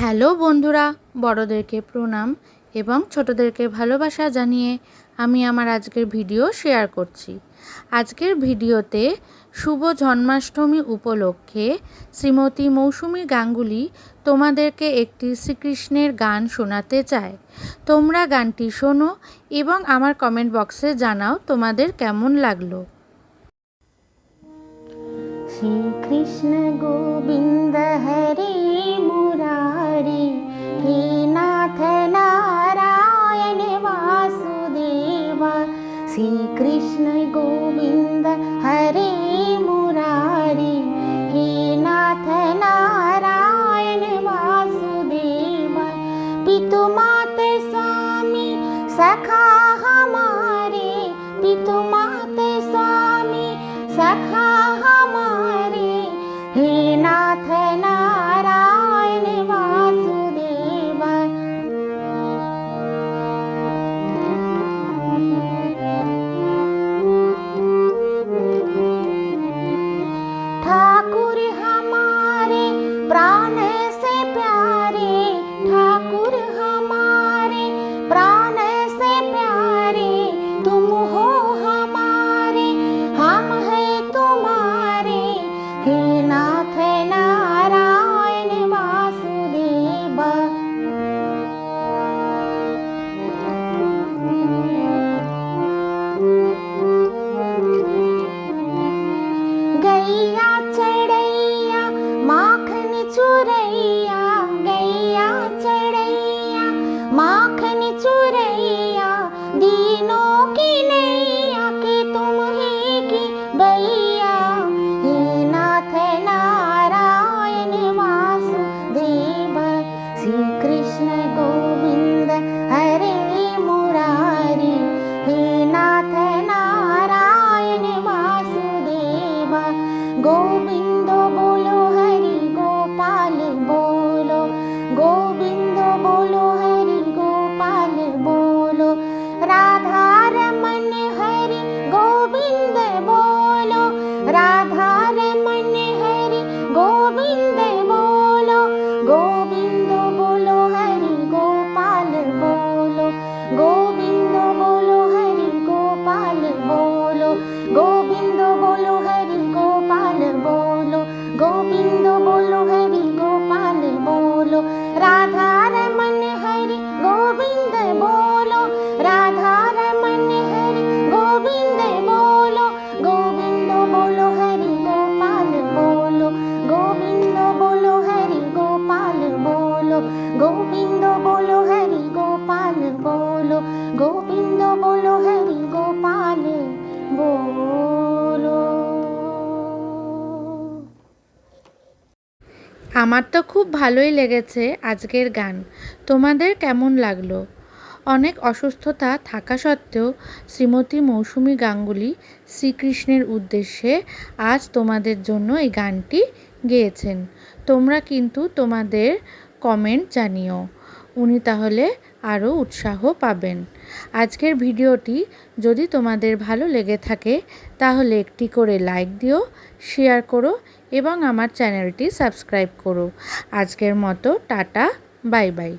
Hello বন্ধুরা, বড়দেরকে প্রণাম এবং ছোটদেরকে ভালোবাসা জানিয়ে আমি আমার আজকের ভিডিও শেয়ার করছি। আজকের ভিডিওতে শুভ জন্মাষ্টমী উপলক্ষে শ্রীমতী মৌসুমী গাঙ্গুলি তোমাদেরকে একটি শ্রীকৃষ্ণের গান শোনাতে চায়। তোমরা গানটি শোনো এবং আমার কমেন্ট বক্সে জানাও তোমাদের কেমন লাগল। শ্রীকৃষ্ণ গোবিন্দ হে श्रीकृष्ण गोविन्द हरे मुरारी हे नाथ नारायण वासुदेव पितु मात स्वामी सखा हमारे पितु मात स्वामी सखा हमारे हे नाथ नारायण ठाकुर हमारे प्राण से प्यारे, ठाकुर हमारे प्राण से प्यारे, तुम हो हमारे, हम हैं तुम्हारे, हे नाथ गैया चढ़ैया माखन चुरैया गैया चढ़ैया माखन चुरैया दीनों की नैया के तुम ही की बैया। हे नाथ नारायण श्री कृष्ण गोविंद हरे गोविन्द बोलो हरि गोपाल बोलो राधारमण हरि गोविन्द बोलो राधारमण हरि गोविन्द बोलो गो राधा रमन हरि गोविंद बोलो राधा रमन हरि गोविंद बोलो गोविंद बोलो हरि गोपाल बोलो गोविंद बोलो हरि गोपाल बोलो गोविंद बोलो हरि गोपाल बोलो गोविंद बोलो हरि गोपाल बोलो আমার তো খুব ভালোই লেগেছে আজকের গান। তোমাদের কেমন লাগল? অনেক অসুস্থতা থাকা সত্ত্বেও শ্রীমতী মৌসুমী গাঙ্গুলি শ্রীকৃষ্ণের উদ্দেশ্যে আজ তোমাদের জন্য এই গানটি গেয়েছেন। তোমরা কিন্তু তোমাদের কমেন্ট জানিও, উনি তাহলে আরও উৎসাহ পাবেন। আজকের ভিডিওটি যদি তোমাদের ভালো লেগে থাকে তাহলে একটি করে লাইক দিও, শেয়ার করো এবং আমার চ্যানেলটি সাবস্ক্রাইব করো। আজকের মতো টাটা বাই বাই।